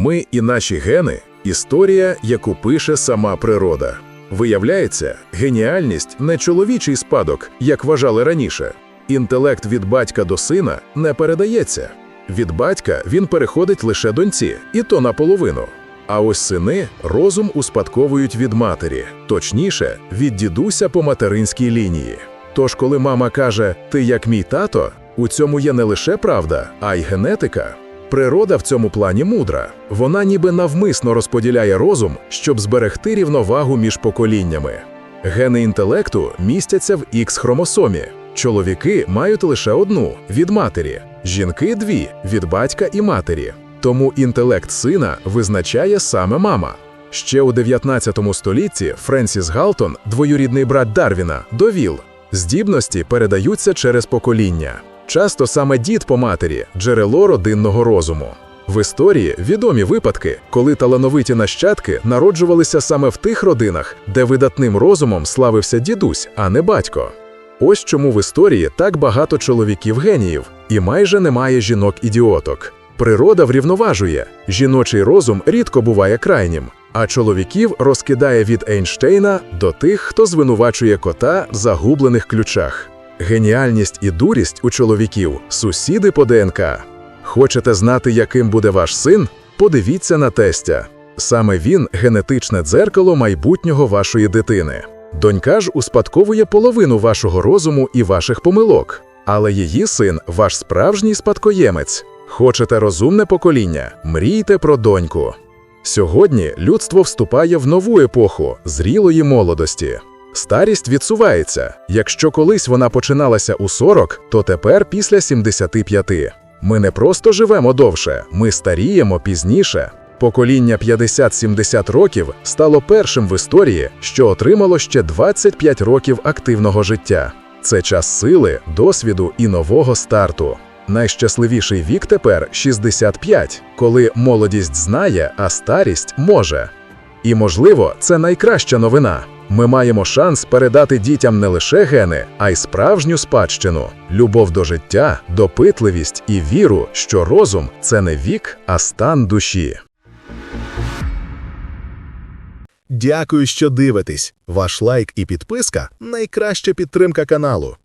Ми і наші гени історія, яку пише сама природа. Виявляється, геніальність не чоловічий спадок, як вважали раніше. Інтелект від батька до сина не передається. Від батька він переходить лише доньці, і то наполовину. А ось сини розум успадковують від матері, точніше, від дідуся по материнській лінії. Тож, коли мама каже Ти як мій тато, у цьому є не лише правда, а й генетика. Природа в цьому плані мудра. Вона ніби навмисно розподіляє розум, щоб зберегти рівновагу між поколіннями. Гени інтелекту містяться в х хромосомі. Чоловіки мають лише одну від матері, жінки дві від батька і матері. Тому інтелект сина визначає саме мама. Ще у 19 столітті Френсіс Галтон, двоюрідний брат Дарвіна, довів, здібності передаються через покоління. Часто саме дід по матері джерело родинного розуму. В історії відомі випадки, коли талановиті нащадки народжувалися саме в тих родинах, де видатним розумом славився дідусь, а не батько. Ось чому в історії так багато чоловіків-геніїв і майже немає жінок-ідіоток. Природа врівноважує, жіночий розум рідко буває крайнім, а чоловіків розкидає від Ейнштейна до тих, хто звинувачує кота в загублених ключах. Геніальність і дурість у чоловіків сусіди по ДНК. Хочете знати, яким буде ваш син? Подивіться на тестя. Саме він генетичне дзеркало майбутнього вашої дитини. Донька ж успадковує половину вашого розуму і ваших помилок, але її син ваш справжній спадкоємець. Хочете розумне покоління? Мрійте про доньку. Сьогодні людство вступає в нову епоху зрілої молодості. Старість відсувається. Якщо колись вона починалася у 40, то тепер після 75. Ми не просто живемо довше, ми старіємо пізніше. Покоління 50-70 років стало першим в історії, що отримало ще 25 років активного життя. Це час сили, досвіду і нового старту. Найщасливіший вік тепер 65, коли молодість знає, а старість може. І, можливо, це найкраща новина. Ми маємо шанс передати дітям не лише гени, а й справжню спадщину, любов до життя, допитливість і віру, що розум це не вік, а стан душі. Дякую, що дивитесь. Ваш лайк і підписка найкраща підтримка каналу.